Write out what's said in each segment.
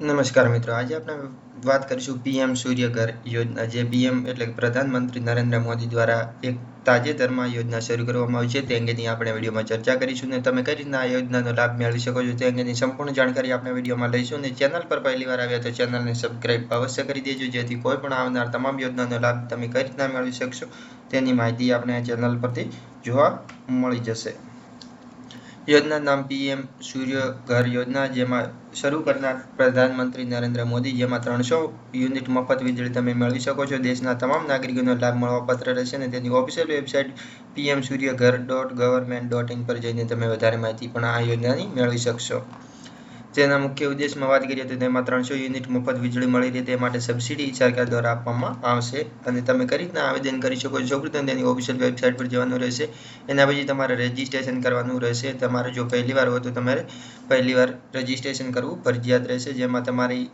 નમસ્કાર મિત્રો, આજે આપણે વાત કરીશું પીએમ સૂર્યઘર યોજના, જે પીએમ એટલે પ્રધાનમંત્રી નરેન્દ્ર મોદી દ્વારા એક તાજેતરમાં યોજના શરૂ કરવામાં આવી છે. તે અંગેની આપણે વિડીયોમાં ચર્ચા કરીશું અને તમે કઈ રીતના આ યોજનાનો લાભ મેળવી શકો છો તે અંગેની સંપૂર્ણ જાણકારી આપણે વિડીયોમાં લઈશું અને ચેનલ પર પહેલી વાર આવ્યા તો ચેનલને સબસ્ક્રાઇબ અવશ્ય કરી દેજો, જેથી કોઈ પણ આવનાર તમામ યોજનાનો લાભ તમે કઈ રીતના મેળવી શકશો તેની માહિતી આપણે ચેનલ પરથી જોવા મળી જશે. યોજના નામ પીએમ સૂર્ય ઘર યોજના, જેમાં શરૂ કરનાર પ્રધાનમંત્રી નરેન્દ્ર મોદી, જેમાં ત્રણસો યુનિટ મફત વીજળી તમે મેળવી શકો છો. દેશના તમામ નાગરિકોનો લાભ મળવાપાત્ર રહેશે અને તેની ઓફિશિયલ વેબસાઇટ પીએમ સૂર્ય ઘર ડોટ ગવર્મેન્ટ ડોટ ઇન પર જઈને તમે વધારે માહિતી પણ આ યોજનાની મેળવી શકશો. તેના મુખ્ય ઉદ્દેશમાં વાત કરીએ તો તેમાં ત્રણસો યુનિટ મફત વીજળી મળી રહે તે માટે સબસિડી સરકાર દ્વારા આપવામાં આવશે. અને તમે કઈ રીતના આવેદન કરી શકો છો? સૌપ્રથમ તેની ઓફિશિયલ વેબસાઇટ પર જવાનું રહેશે. એના પછી તમારે રજિસ્ટ્રેશન કરવાનું રહેશે. તમારે જો પહેલી વાર હોય તો તમારે પહેલી વાર રજિસ્ટ્રેશન કરવું ફરજિયાત રહેશે, જેમાં તમારી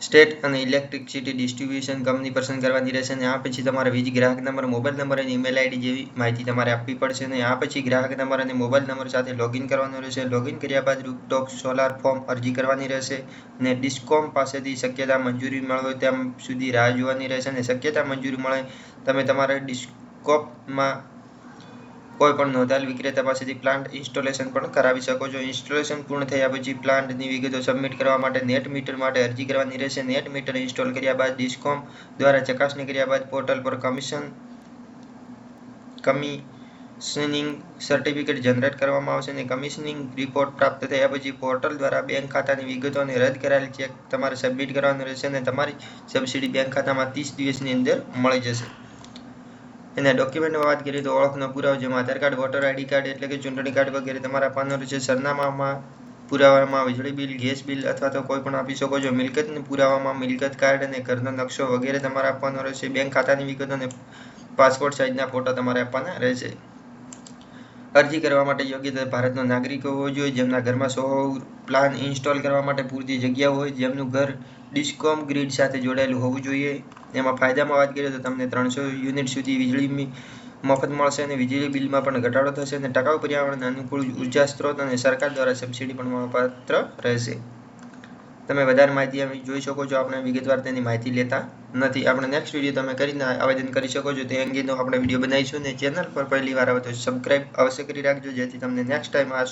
સ્ટેટ અને ઇલેક્ટ્રિસિટી ડિસ્ટ્રીબ્યુશન કંપની પસંદ કરવાની રહેશે અને આ પછી તમારે વીજ ગ્રાહક નંબર, મોબાઈલ નંબર અને ઈમેલ આઈડી જેવી માહિતી તમારે આપવી પડશે અને આ પછી ગ્રાહક નંબર અને મોબાઈલ નંબર સાથે લોગિન કરવાનું રહેશે. લોગિન કર્યા બાદ રૂપટોપ, સોલાર ફોર્મ અરજી કરવાની રહેશે અને ડિસ્કોમ પાસેથી શક્યતા મંજૂરી મળે ત્યાં સુધી રાહ જોવાની રહેશે અને શક્યતા મંજૂરી મળે તમે તમારા ડિસ્કોપમાં કોઈ પણ નોંધાયેલ વિક્રેતા પાસેથી પ્લાન્ટ ઇન્સ્ટોલેશન પણ કરાવી શકો છો. ઇન્સ્ટોલેશન પૂર્ણ થયા પછી પ્લાન્ટની વિગતો સબમિટ કરવા માટે નેટ મીટર માટે અરજી કરવાની રહેશે. નેટ મીટર ઇન્સ્ટોલ કર્યા બાદ ડિસ્કોમ દ્વારા ચકાસણી કર્યા બાદ પોર્ટલ પર કમિશન, કમિશનિંગ સર્ટિફિકેટ જનરેટ કરવામાં આવશે અને કમિશનિંગ રિપોર્ટ પ્રાપ્ત થયા પછી પોર્ટલ દ્વારા બેંક ખાતાની વિગતો અને રદ કરાયેલ ચેક તમારે સબમિટ કરવાનું રહેશે અને તમારી સબસિડી બેંક ખાતામાં ત્રીસ દિવસની અંદર મળી જશે. એના ડોક્યુમેન્ટમાં વાત કરીએ તો ઓળખનો પુરાવો જેમાં Aadhaar card voter ID card એટલે કે ચૂંટણી કાર્ડ વગેરે તમારા આપવાનું રહેશે સરનામામાં પુરાવામાં વીજળી બિલ, ગેસ બિલ અથવા તો કોઈ પણ આપી શકો છો. મિલકતને પુરાવામાં મિલકત કાર્ડ અને ઘરનો નકશો વગેરે તમારે આપવાનો રહેશે. બેંક ખાતાની વિગતો અને પાસપોર્ટ સાઇઝના ફોટા તમારે આપવાના રહેશે. અરજી કરવા માટે યોગ્ય ભારતનો નાગરિક હોવો જોઈએ. જેમના ઘરમાં સો પ્લાન ઇન્સ્ટોલ કરવા માટે પૂરતી જગ્યા હોય, જેમનું ઘર ડિસ્કોમ ગ્રીડ સાથે જોડાયેલું હોવું જોઈએ. એમાં ફાયદામાં વાત કરીએ તો તમને ત્રણસો યુનિટ સુધી વીજળી મફત મળશે અને વીજળી બિલમાં પણ ઘટાડો થશે અને ટકાઉ પર્યાવરણ અનુકૂળ ઊર્જા સ્ત્રોત અને સરકાર દ્વારા સબસિડી પણ મળવાપાત્ર રહેશે. તમે વધારે માહિતી જોઈ શકો છો, આપણે વિગતવાર તેની માહિતી લેતા નથી. આપણે નેક્સ્ટ વીડિયો તમે કરીને આવેદન કરી શકો છો, તે અંગેનો આપણે વીડિયો બનાવીશું અને ચેનલ પર પહેલી વાર આવે તો સબસ્ક્રાઈબ અવશ્ય કરી રાખજો, જેથી તમને નેક્સ્ટ ટાઈમ આ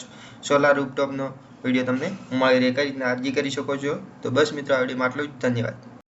સોલાર રૂપટોપનો વીડિયો તમને મળી રહે. કઈ રીતના અરજી કરી શકો છો? તો બસ મિત્રો, આ વિડીયોમાં આટલું જ. ધન્યવાદ.